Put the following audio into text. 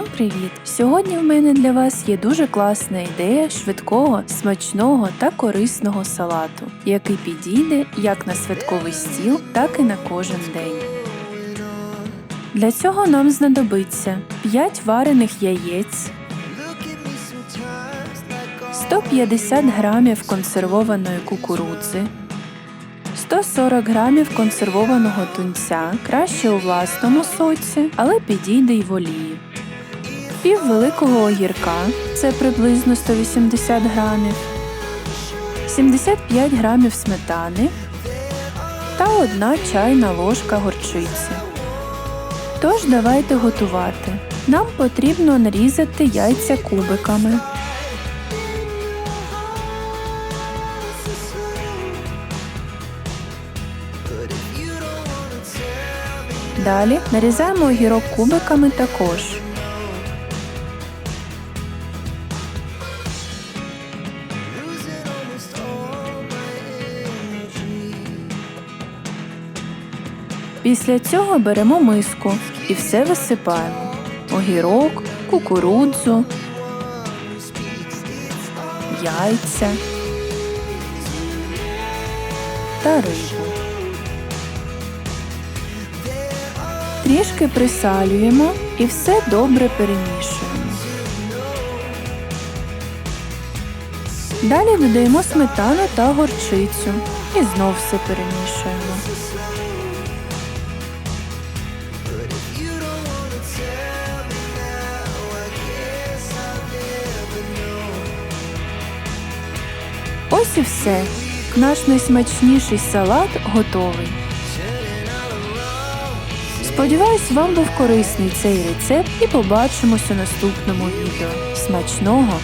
привіт! Сьогодні в мене для вас є дуже класна ідея швидкого, смачного та корисного салату, який підійде як на святковий стіл, так і на кожен день. Для цього нам знадобиться 5 варених яєць, 150 грамів консервованої кукурудзи, 140 грамів консервованого тунця, краще у власному соці, але підійде й в олії. Пів великого огірка це приблизно 180 грамів, 75 грамів сметани та 1 чайна ложка горчиці. Тож давайте готувати. Нам потрібно нарізати яйця кубиками. Далі нарізаємо огірок кубиками також. Після цього беремо миску і все висипаємо. Огірок, кукурудзу, яйця та рибу. Трішки присалюємо і все добре перемішуємо. Далі додаємо сметану та горчицю і знов все перемішуємо. Ось і все. Наш найсмачніший салат готовий. Сподіваюсь, вам був корисний цей рецепт і побачимось у наступному відео. Смачного!